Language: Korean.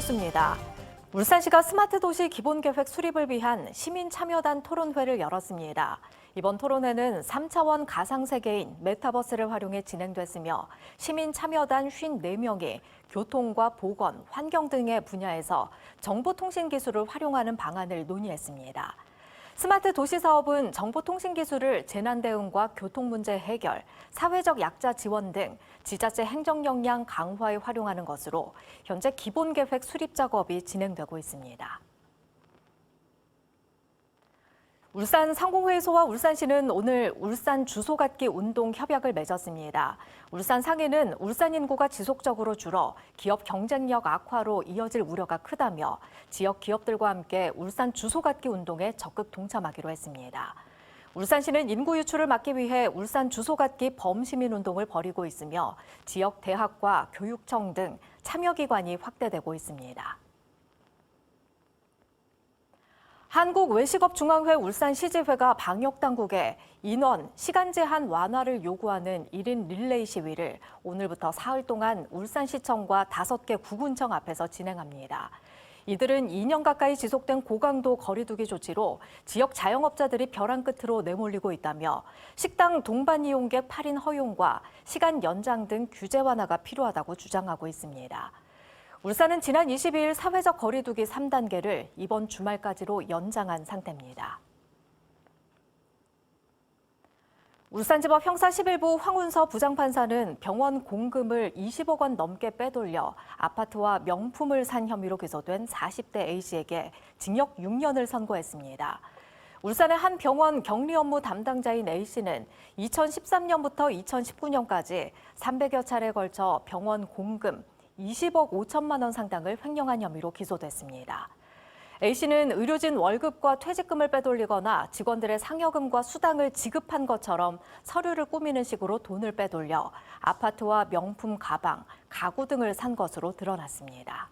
뉴스입니다. 울산시가 스마트 도시 기본 계획 수립을 위한 시민 참여단 토론회를 열었습니다. 이번 토론회는 3차원 가상 세계인 메타버스를 활용해 진행됐으며 시민 참여단 54명이 교통과 보건, 환경 등의 분야에서 정보통신 기술을 활용하는 방안을 논의했습니다. 스마트 도시 사업은 정보통신 기술을 재난 대응과 교통 문제 해결, 사회적 약자 지원 등 지자체 행정 역량 강화에 활용하는 것으로 현재 기본 계획 수립 작업이 진행되고 있습니다. 울산 상공회의소와 울산시는 오늘 울산 주소 갖기 운동 협약을 맺었습니다. 울산 상인은 울산 인구가 지속적으로 줄어 기업 경쟁력 악화로 이어질 우려가 크다며 지역 기업들과 함께 울산 주소 갖기 운동에 적극 동참하기로 했습니다. 울산시는 인구 유출을 막기 위해 울산 주소 갖기 범시민 운동을 벌이고 있으며 지역 대학과 교육청 등 참여기관이 확대되고 있습니다. 한국외식업중앙회 울산시지회가 방역당국에 인원, 시간 제한 완화를 요구하는 1인 릴레이 시위를 오늘부터 사흘 동안 울산시청과 5개 구군청 앞에서 진행합니다. 이들은 2년 가까이 지속된 고강도 거리두기 조치로 지역 자영업자들이 벼랑 끝으로 내몰리고 있다며 식당 동반 이용객 8인 허용과 시간 연장 등 규제 완화가 필요하다고 주장하고 있습니다. 울산은 지난 22일 사회적 거리두기 3단계를 이번 주말까지로 연장한 상태입니다. 울산지법 형사 11부 황운서 부장판사는 병원 공금을 20억 원 넘게 빼돌려 아파트와 명품을 산 혐의로 기소된 40대 A씨에게 징역 6년을 선고했습니다. 울산의 한 병원 격리 업무 담당자인 A씨는 2013년부터 2019년까지 300여 차례에 걸쳐 병원 공금 20억 5천만 원 상당을 횡령한 혐의로 기소됐습니다. A씨는 의료진 월급과 퇴직금을 빼돌리거나 직원들의 상여금과 수당을 지급한 것처럼 서류를 꾸미는 식으로 돈을 빼돌려 아파트와 명품 가방, 가구 등을 산 것으로 드러났습니다.